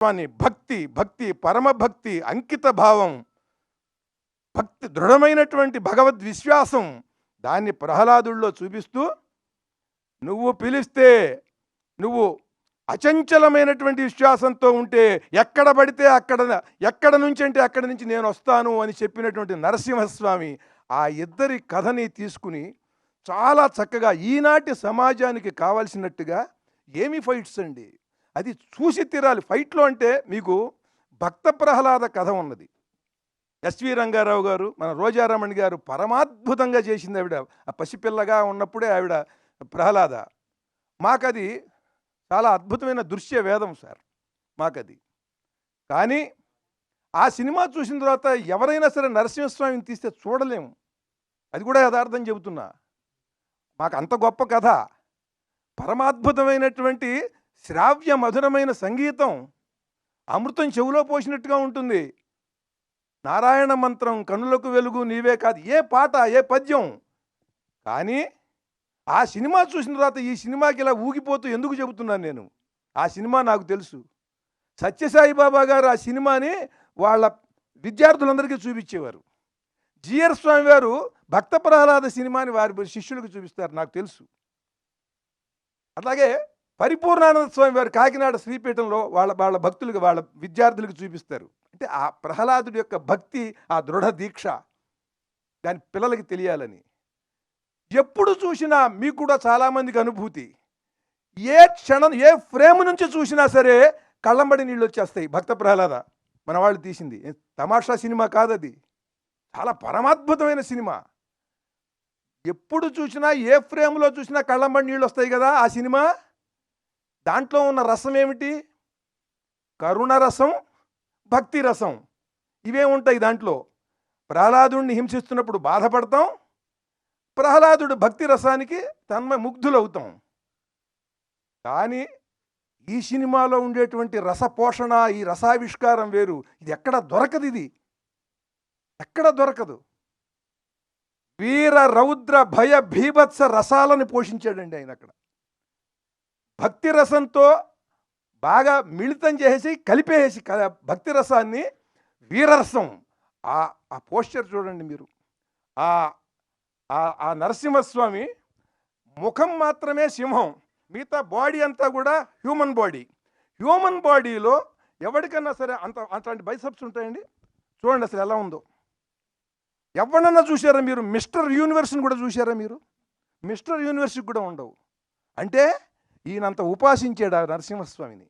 స్వామి భక్తి భక్తి పరమభక్తి అంకిత భావం భక్తి దృఢమైనటువంటి భగవద్ విశ్వాసం దాన్ని ప్రహ్లాదుల్లో చూపిస్తూ నువ్వు పిలిస్తే నువ్వు అచంచలమైనటువంటి విశ్వాసంతో ఉంటే ఎక్కడ పడితే అక్కడ ఎక్కడ నుంచి అంటే అక్కడి నుంచి నేను వస్తాను అని చెప్పినటువంటి నరసింహస్వామి ఆ ఇద్దరి కథని తీసుకుని చాలా చక్కగా ఈనాటి సమాజానికి కావాల్సినట్టుగా ఏమి ఫైట్స్ అండి? అది చూసి తీరాలి. ఫైట్లో అంటే మీకు భక్త ప్రహ్లాద కథ ఉన్నది. ఎస్వి రంగారావు గారు మన రోజారమణి గారు పరమాద్భుతంగా చేసింది ఆవిడ. ఆ పసిపిల్లగా ఉన్నప్పుడే ఆవిడ ప్రహ్లాద. మాకది చాలా అద్భుతమైన దృశ్య వేదం సార్ మాకది. కానీ ఆ సినిమా చూసిన తర్వాత ఎవరైనా సరే నరసింహస్వామిని తీస్తే చూడలేము. అది కూడా యథార్థం చెబుతున్నా. మాకు అంత గొప్ప కథ. పరమాద్భుతమైనటువంటి శ్రావ్య మధురమైన సంగీతం అమృతం చెవులో పోసినట్టుగా ఉంటుంది. నారాయణ మంత్రం కన్నులకు వెలుగు నీవే కాదు ఏ పాట ఏ పద్యం. కానీ ఆ సినిమా చూసిన తర్వాత ఈ సినిమాకి ఇలా ఊగిపోతూ ఎందుకు చెబుతున్నాను నేను? ఆ సినిమా నాకు తెలుసు. సత్యసాయి బాబా గారు ఆ సినిమాని వాళ్ళ విద్యార్థులందరికీ చూపించేవారు. జిఆర్ స్వామి వారు భక్త ప్రహ్లాద సినిమాని వారి శిష్యులకు చూపిస్తారు నాకు తెలుసు. అట్లాగే పరిపూర్ణానంద స్వామి వారు కాకినాడ శ్రీపీఠంలో వాళ్ళ వాళ్ళ భక్తులకు వాళ్ళ విద్యార్థులకు చూపిస్తారు. అంటే ఆ ప్రహ్లాదుడి యొక్క భక్తి ఆ దృఢ దీక్ష దాని పిల్లలకి తెలియాలని. ఎప్పుడు చూసినా మీకు కూడా చాలామందికి అనుభూతి. ఏ క్షణం ఏ ఫ్రేమ్ నుంచి చూసినా సరే కళ్ళంబడి నీళ్ళు వచ్చేస్తాయి భక్త ప్రహ్లాద. మన వాళ్ళు తీసింది. తమాషా సినిమా కాదది. చాలా పరమాద్భుతమైన సినిమా. ఎప్పుడు చూసినా ఏ ఫ్రేమ్లో చూసినా కళ్ళంబడి నీళ్ళు వస్తాయి కదా ఆ సినిమా? దాంట్లో ఉన్న రసం ఏమిటి? కరుణ రసం భక్తి రసం. ఇవే ఉంటాయి దాంట్లో. ప్రహ్లాదుడిని హింసిస్తున్నప్పుడు బాధపడతాం. ప్రహ్లాదుడు భక్తి రసానికి తన్మ ముగ్ధులవుతాం. కానీ ఈ సినిమాలో ఉండేటువంటి రసపోషణ ఈ రసావిష్కారం వేరు. ఇది ఎక్కడ దొరకదు ఇది. ఎక్కడ దొరకదు. వీర రౌద్ర భయ భీభత్స రసాలను పోషించాడండి ఆయన అక్కడ. భక్తి రసంతో బాగా మిళితం చేసి కలిపేసి భక్తి రసాన్ని వీరరసం. ఆ ఆ పోస్చర్ చూడండి మీరు. ఆ ఆ- నరసింహస్వామి ముఖం మాత్రమే సింహం. మిగతా బాడీ అంతా కూడా హ్యూమన్ బాడీ. హ్యూమన్ బాడీలో ఎవరికన్నా సరే అంత అట్లాంటి బైసప్స్ ఉంటాయండి? చూడండి అసలు ఎలా ఉందో. ఎవరన్నా చూసారా మీరు? మిస్టర్ యూనివర్స్ని కూడా చూసారా మీరు? మిస్టర్ యూనివర్స్కి కూడా ఉండవు. అంటే ఈయనంత ఉపాసించాడు ఆ నరసింహస్వామిని.